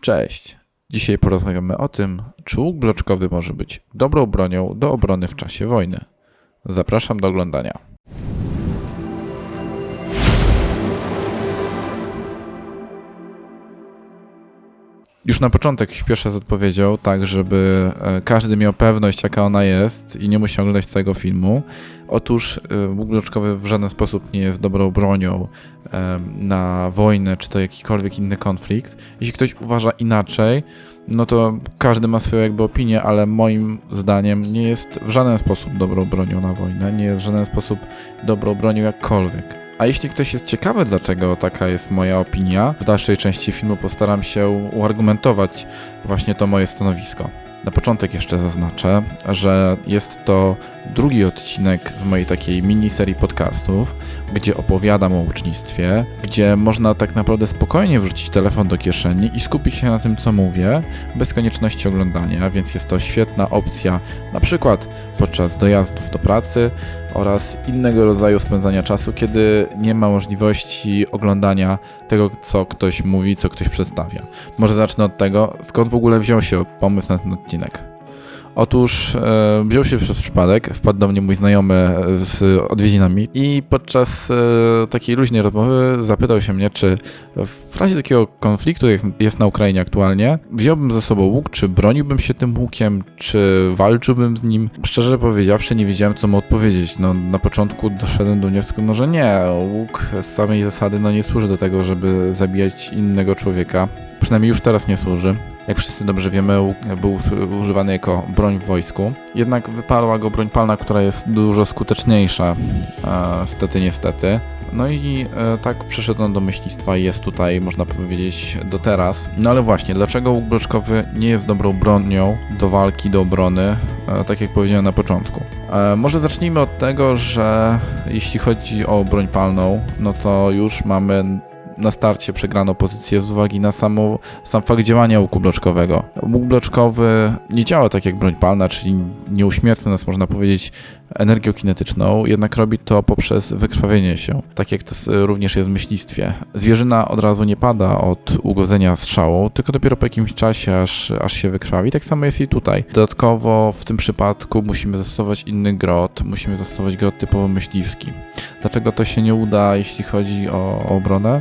Cześć. Dzisiaj porozmawiamy o tym, czy łuk bloczkowy może być dobrą bronią do obrony w czasie wojny. Zapraszam do oglądania. Już na początek śpieszę z odpowiedzią, tak żeby e, każdy miał pewność, jaka ona jest i nie musiał oglądać całego filmu. Otóż e, łuk bloczkowy w żaden sposób nie jest dobrą bronią e, na wojnę, czy to jakikolwiek inny konflikt. Jeśli ktoś uważa inaczej, no to każdy ma swoją jakby opinię, ale moim zdaniem nie jest w żaden sposób dobrą bronią na wojnę, nie jest w żaden sposób dobrą bronią jakkolwiek. A jeśli ktoś jest ciekawy, dlaczego taka jest moja opinia, w dalszej części filmu postaram się uargumentować właśnie to moje stanowisko. Na początek jeszcze zaznaczę, że jest to drugi odcinek z mojej takiej miniserii podcastów, gdzie opowiadam o ucznictwie, gdzie można tak naprawdę spokojnie wrzucić telefon do kieszeni i skupić się na tym, co mówię, bez konieczności oglądania, więc jest to świetna opcja na przykład podczas dojazdów do pracy oraz innego rodzaju spędzania czasu, kiedy nie ma możliwości oglądania tego, co ktoś mówi, co ktoś przedstawia. Może zacznę od tego, skąd w ogóle wziął się pomysł na ten odcinek. Otóż e, wziął się przez przypadek, wpadł do mnie mój znajomy z odwiedzinami i podczas e, takiej luźnej rozmowy zapytał się mnie, czy w razie takiego konfliktu, jak jest na Ukrainie aktualnie, wziąłbym ze sobą łuk, czy broniłbym się tym łukiem, czy walczyłbym z nim. Szczerze powiedziawszy, nie wiedziałem, co mu odpowiedzieć. No, na początku doszedłem do wniosku, no, że nie, łuk z samej zasady no, nie służy do tego, żeby zabijać innego człowieka. Przynajmniej już teraz nie służy. Jak wszyscy dobrze wiemy, był używany jako broń w wojsku. Jednak wyparła go broń palna, która jest dużo skuteczniejsza. E, stety, niestety. No i e, tak przeszedł on do myślistwa i jest tutaj, można powiedzieć, do teraz. No ale właśnie, dlaczego łuk bloczkowy nie jest dobrą bronią do walki, do obrony, e, tak jak powiedziałem na początku? E, może zacznijmy od tego, że jeśli chodzi o broń palną, no to już mamy na starcie przegrano pozycję z uwagi na samo, sam fakt działania łuku bloczkowego. Łuk bloczkowy nie działa tak jak broń palna, czyli nie uśmierca nas, można powiedzieć, energią kinetyczną, jednak robi to poprzez wykrwawienie się, tak jak to również jest w myślistwie. Zwierzyna od razu nie pada od ugodzenia strzału, tylko dopiero po jakimś czasie, aż, aż się wykrwawi. Tak samo jest i tutaj. Dodatkowo w tym przypadku musimy zastosować inny grot, musimy zastosować grot typowo myśliwski. Dlaczego to się nie uda, jeśli chodzi o, obronę?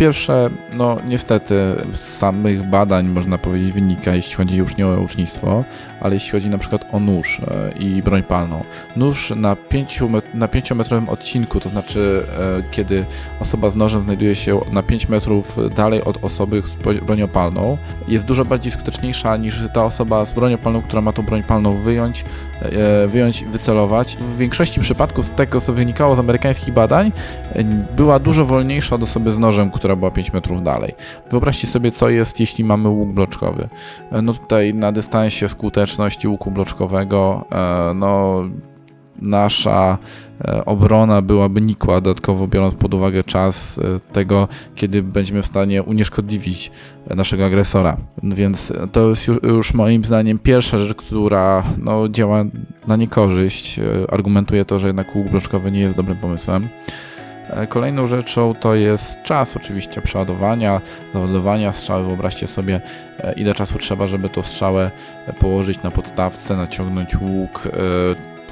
Pierwsze, no niestety z samych badań można powiedzieć wynika, jeśli chodzi już nie o ucznictwo, ale jeśli chodzi na przykład o nóż e, i broń palną. Nóż na 5 na pięciometrowym odcinku, to znaczy e, kiedy osoba z nożem znajduje się na 5 metrów dalej od osoby z bronią palną, jest dużo bardziej skuteczniejsza niż ta osoba z bronią palną, która ma tą broń palną wyjąć, e, wyjąć i wycelować. W większości przypadków z tego, co wynikało z amerykańskich badań, była dużo wolniejsza od osoby z nożem, która była 5 metrów dalej. Wyobraźcie sobie, co jest, jeśli mamy łuk bloczkowy. No tutaj na dystansie skuteczności łuku bloczkowego, e, no nasza e, obrona byłaby nikła, dodatkowo biorąc pod uwagę czas e, tego, kiedy będziemy w stanie unieszkodliwić naszego agresora. Więc to jest już moim zdaniem pierwsza rzecz, która no, działa na niekorzyść. Argumentuje to, że jednak łuk bloczkowy nie jest dobrym pomysłem. E, kolejną rzeczą to jest czas oczywiście przeładowania, załadowania strzały. Wyobraźcie sobie, e, ile czasu trzeba, żeby tą strzałę położyć na podstawce, naciągnąć łuk, e,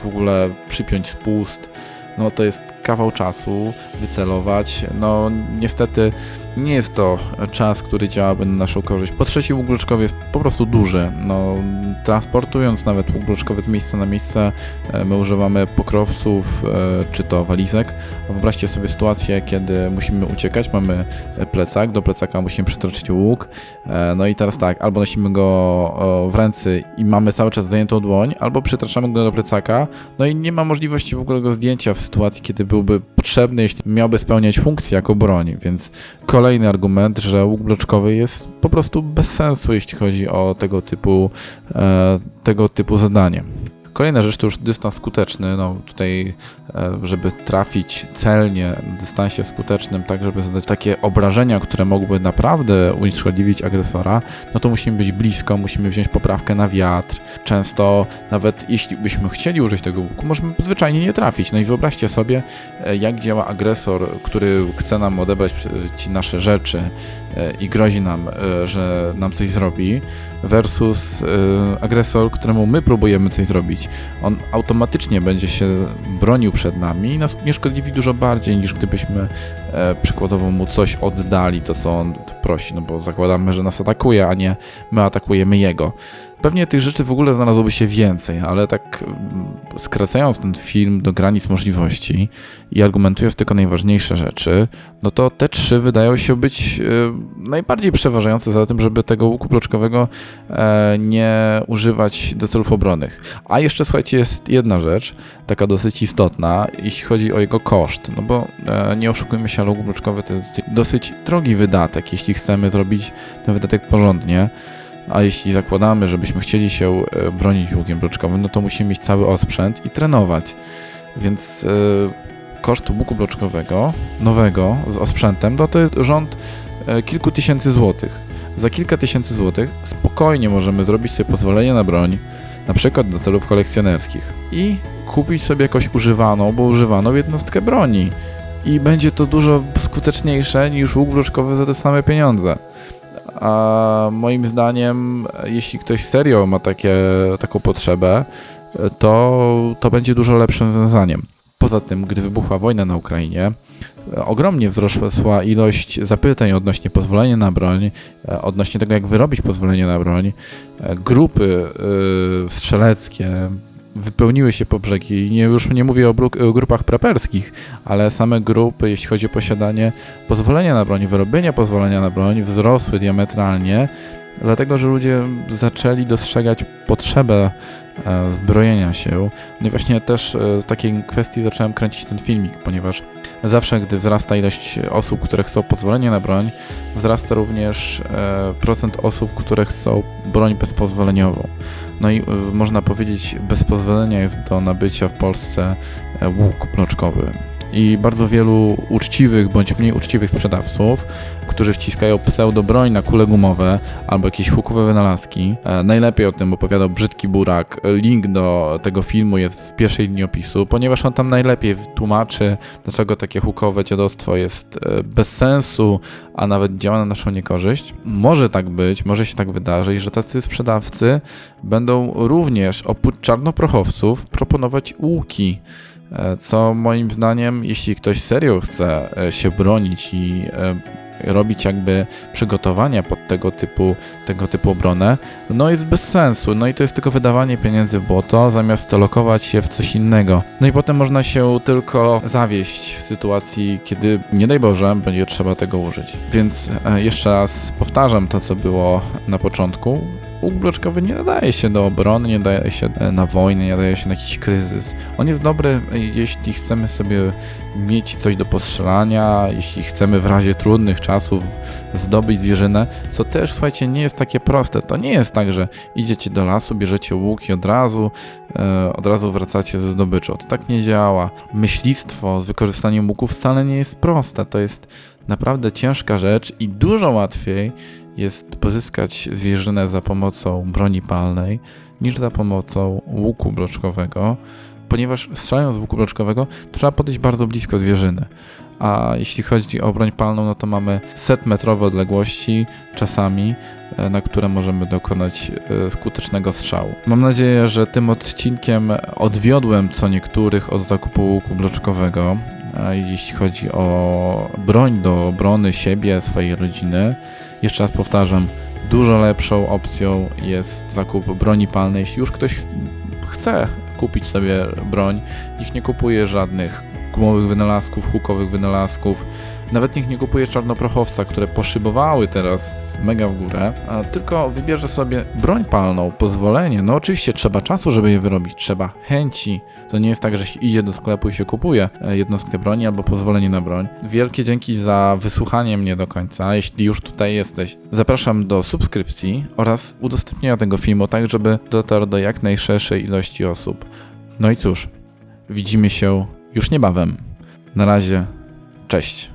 w ogóle przypiąć spust. No to jest kawał czasu, wycelować. No niestety nie jest to czas, który działaby na naszą korzyść. Po trzecie łuk bloczkowy jest po prostu duży. No, transportując nawet łuk bloczkowy z miejsca na miejsce, e, my używamy pokrowców e, czy to walizek. Wyobraźcie sobie sytuację, kiedy musimy uciekać, mamy plecak, do plecaka musimy przytroczyć łuk. E, no i teraz tak, albo nosimy go w ręce i mamy cały czas zajętą dłoń, albo przytraczamy go do plecaka, no i nie ma możliwości w ogóle go zdjęcia w sytuacji, kiedy byłby potrzebny, jeśli miałby spełniać funkcję jako broń, więc kolejny argument, że łuk bloczkowy jest po prostu bez sensu, jeśli chodzi o tego typu, e, tego typu zadanie. Kolejna rzecz to już dystans skuteczny. No tutaj, e, żeby trafić celnie na dystansie skutecznym, tak żeby zadać takie obrażenia, które mogłyby naprawdę unieszkodliwić agresora, no to musimy być blisko, musimy wziąć poprawkę na wiatr. Często nawet jeśli byśmy chcieli użyć tego łuku, możemy zwyczajnie nie trafić. No i wyobraźcie sobie, e, jak działa agresor, który chce nam odebrać ci nasze rzeczy e, i grozi nam, że nam coś zrobi, versus agresor, któremu my próbujemy coś zrobić. On automatycznie będzie się bronił przed nami i nas unieszkodliwi dużo bardziej niż gdybyśmy e, przykładowo mu coś oddali, to co on prosi, no bo zakładamy, że nas atakuje, a nie my atakujemy jego. Pewnie tych rzeczy w ogóle znalazłoby się więcej, ale tak mm, skracając ten film do granic możliwości i argumentując tylko najważniejsze rzeczy, no to te trzy wydają się być e, najbardziej przeważające za tym, żeby tego łuku bloczkowego e, nie używać do celów obronnych. A jeszcze słuchajcie, jest jedna rzecz, taka dosyć istotna, jeśli chodzi o jego koszt, no bo e, nie oszukujmy się, łuk bloczkowy to jest dosyć drogi wydatek, jeśli chcemy zrobić ten wydatek porządnie. A jeśli zakładamy, żebyśmy chcieli się e, bronić łukiem bloczkowym, no to musimy mieć cały osprzęt i trenować. Więc yy, koszt łuku bloczkowego, nowego, z osprzętem, no to jest rząd yy, kilku tysięcy złotych. Za kilka tysięcy złotych spokojnie możemy zrobić sobie pozwolenie na broń, na przykład do celów kolekcjonerskich i kupić sobie jakąś używaną, bo używaną jednostkę broni. I będzie to dużo skuteczniejsze niż łuk za te same pieniądze. A moim zdaniem, jeśli ktoś serio ma takie, taką potrzebę, to, to będzie dużo lepszym rozwiązaniem. Poza tym, gdy wybuchła wojna na Ukrainie, ogromnie wzrosła ilość zapytań odnośnie pozwolenia na broń, odnośnie tego, jak wyrobić pozwolenie na broń. Grupy y, strzeleckie, wypełniły się po brzegi. Nie, już nie mówię o, o grupach preperskich, ale same grupy, jeśli chodzi o posiadanie pozwolenia na broń, wyrobienie pozwolenia na broń, wzrosły diametralnie, dlatego że ludzie zaczęli dostrzegać potrzebę e, zbrojenia się. No i właśnie też e, w takiej kwestii zacząłem kręcić ten filmik, ponieważ zawsze, gdy wzrasta ilość osób, które chcą pozwolenia na broń, wzrasta również e, procent osób, które chcą broń bezpozwoleniową. No i można powiedzieć, bez pozwolenia jest do nabycia w Polsce łuk bloczkowy i bardzo wielu uczciwych bądź mniej uczciwych sprzedawców, którzy wciskają pseudobroń na kule gumowe albo jakieś hukowe wynalazki. E, najlepiej o tym opowiadał Brzydki Burak. Link do tego filmu jest w pierwszej linii opisu, ponieważ on tam najlepiej tłumaczy, dlaczego takie hukowe dziadostwo jest e, bez sensu, a nawet działa na naszą niekorzyść. Może tak być, może się tak wydarzyć, że tacy sprzedawcy będą również oprócz czarnoprochowców proponować łuki co moim zdaniem, jeśli ktoś serio chce e, się bronić i e, robić jakby przygotowania pod tego typu, tego typu obronę, no jest bez sensu. No i to jest tylko wydawanie pieniędzy w błoto, zamiast lokować je w coś innego. No i potem można się tylko zawieść w sytuacji, kiedy nie daj Boże, będzie trzeba tego użyć. Więc jeszcze raz powtarzam to, co było na początku łuk bloczkowy nie nadaje się do obrony, nie nadaje się na wojnę, nie nadaje się na jakiś kryzys. On jest dobry, jeśli chcemy sobie mieć coś do postrzelania, jeśli chcemy w razie trudnych czasów zdobyć zwierzynę, co też, słuchajcie, nie jest takie proste. To nie jest tak, że idziecie do lasu, bierzecie łuk i od razu, e, od razu wracacie ze zdobyczą. To tak nie działa. Myślistwo z wykorzystaniem łuku wcale nie jest proste. To jest naprawdę ciężka rzecz i dużo łatwiej jest pozyskać zwierzynę za pomocą broni palnej niż za pomocą łuku bloczkowego, ponieważ strzelając z łuku bloczkowego trzeba podejść bardzo blisko zwierzyny. A jeśli chodzi o broń palną, no to mamy set metrowe odległości czasami, e, na które możemy dokonać e, skutecznego strzału. Mam nadzieję, że tym odcinkiem odwiodłem co niektórych od zakupu łuku bloczkowego, jeśli chodzi o broń do obrony siebie, swojej rodziny. Jeszcze raz powtarzam, dużo lepszą opcją jest zakup broni palnej. Jeśli już ktoś chce kupić sobie broń, niech nie kupuje żadnych gumowych wynalazków, hukowych wynalazków. Nawet niech nie kupuje czarnoprochowca, które poszybowały teraz mega w górę, tylko wybierze sobie broń palną, pozwolenie. No oczywiście trzeba czasu, żeby je wyrobić, trzeba chęci. To nie jest tak, że się idzie do sklepu i się kupuje e, jednostkę broni albo pozwolenie na broń. Wielkie dzięki za wysłuchanie mnie do końca. Jeśli już tutaj jesteś, zapraszam do subskrypcji oraz udostępnienia tego filmu, tak żeby dotarł do jak najszerszej ilości osób. No i cóż, widzimy się już niebawem. Na razie, cześć.